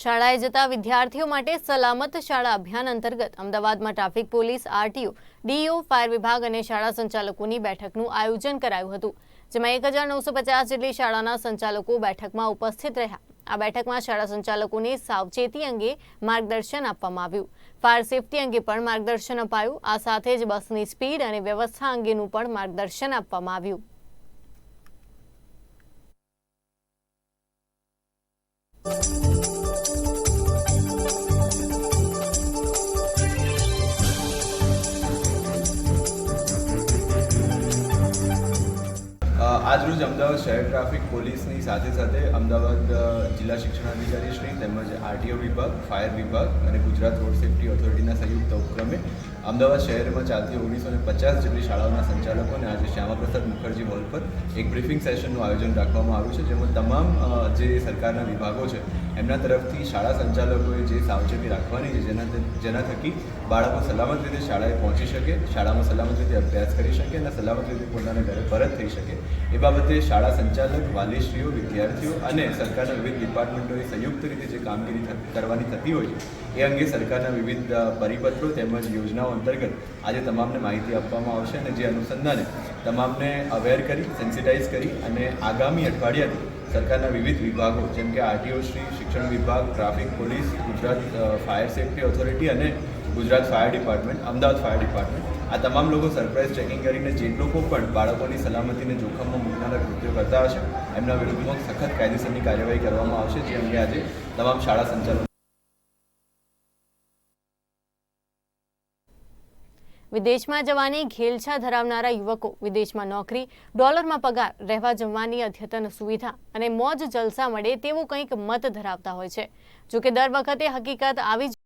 શાળાએ જતા વિદ્યાર્થીઓ માટે સલામત શાળા અભિયાન અંતર્ગત અમદાવાદમાં traffic police, RTO, DO, fire વિભાગ અને શાળા સંચાલકોની બેઠકનું આયોજન કરાયું હતું, જેમાં એક હજાર નવસો પચાસ જેટલી શાળાના સંચાલકો બેઠકમાં ઉપસ્થિત રહ્યા. આ બેઠકમાં શાળા સંચાલકોને સાવચેતી અંગે માર્ગદર્શન આપવામાં આવ્યું. ફાયર સેફટી અંગે પણ માર્ગદર્શન અપાયું. આ સાથે જ બસની સ્પીડ અને વ્યવસ્થા અંગેનું પણ માર્ગદર્શન આપવામાં આવ્યું. આજરોજ અમદાવાદ શહેર ટ્રાફિક પોલીસની સાથે સાથે અમદાવાદ જિલ્લા શિક્ષણાધિકારી શ્રી તેમજ આરટીઓ વિભાગ, ફાયર વિભાગ અને ગુજરાત રોડ સેફ્ટી ઓથોરિટીના સંયુક્ત ઉપક્રમે અમદાવાદ શહેરમાં ચાલતી ઓગણીસો ને પચાસ જેટલી શાળાઓના સંચાલકોને આજે શ્યામાપ્રસાદ મુખર્જી હોલ પર એક બ્રીફિંગ સેશનનું આયોજન રાખવામાં આવ્યું છે, જેમાં તમામ જે સરકારના વિભાગો છે, એમના તરફથી શાળા સંચાલકોએ જે સાવચેતી રાખવાની છે, જેના જેના થકી બાળકો સલામત રીતે શાળાએ પહોંચી શકે, શાળામાં સલામત રીતે અભ્યાસ કરી શકે અને સલામત રીતે પોતાના ઘરે પરત થઈ શકે, એ બાબતે શાળા સંચાલક, વાલીશ્રીઓ, વિદ્યાર્થીઓ અને સરકારના વિવિધ ડિપાર્ટમેન્ટોએ સંયુક્ત રીતે જે કામગીરી કરવાની થતી હોય એ અંગે સરકારના વિવિધ પરિપત્રો તેમજ યોજનાઓ અંતર્ગત આજે તમામને માહિતી આપવામાં આવશે અને જે અનુસંધાને તમામને અવેર કરી સેન્સિટાઇઝ કરી અને આગામી અઠવાડિયાથી સરકારના વિવિધ વિભાગો જેમ કે આરટીઓ શ્રી, શિક્ષણ વિભાગ, traffic police, Gujarat fire safety authority અને Gujarat fire department, Ahmedabad fire department, આ તમામ લોકો સરપ્રાઇઝ ચેકિંગ કરીને જે લોકો પણ બાળકોની સલામતીને જોખમમાં મૂકનારા કૃત્યો કરતા હશે, એમના વિરુદ્ધમાં સખત કાયદેસરની કાર્યવાહી કરવામાં આવશે, જે અંગે આજે તમામ શાળા સંચાલકો વિદેશમાં જવાની ઘેલછા ધરાવનારા યુવકો, વિદેશમાં નોકરી, ડોલરમાં પગાર, રહેવા જમવાની અદ્યતન સુવિધા અને મોજ જલસા મળે તેવું કંઈક મત ધરાવતા હોય છે. જોકે દર વખતે હકીકત આવી જ